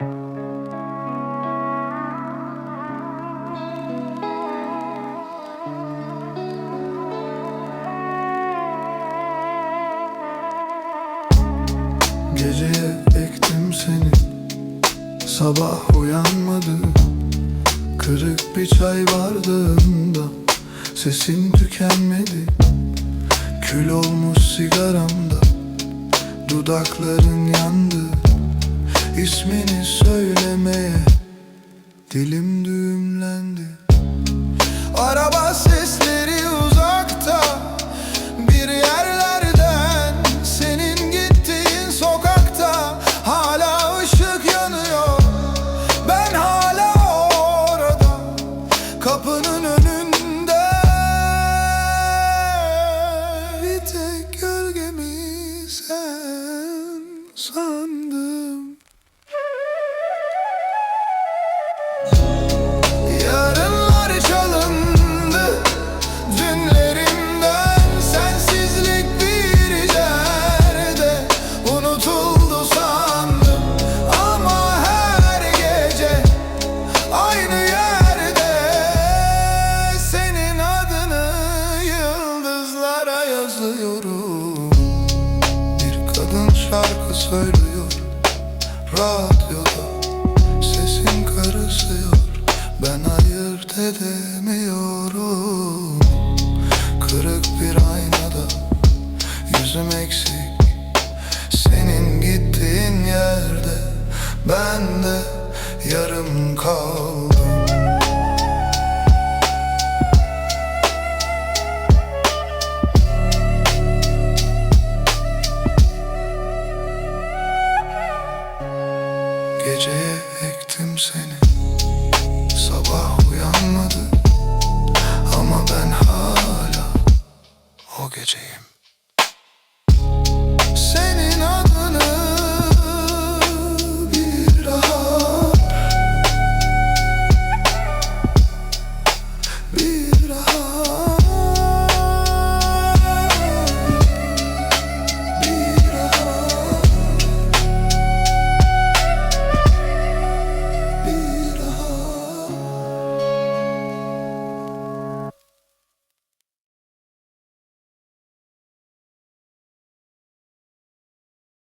Geceye ektim seni. Sabah uyanmadı. Kırık bir çay bardağında Sesin tükenmedi. Kül olmuş sigaramda Dudakların yandı. İsmini söylemeye Dilim düğümlendi. Araba sesleri uzakta Bir yerlerden Senin gittiğin sokakta Hala ışık yanıyor. Ben hala orada Kapının önünde. Bir tek gölgemi sen sandım yazıyorum Bir kadın şarkı söylüyor. Radyoda Sesin karışıyor. Ben ayırt edemiyorum Kırık bir aynada Yüzüm eksik. Senin gittiğin yerde Ben de yarım kaldım Geceye ektim seni. Sabah uyanmadı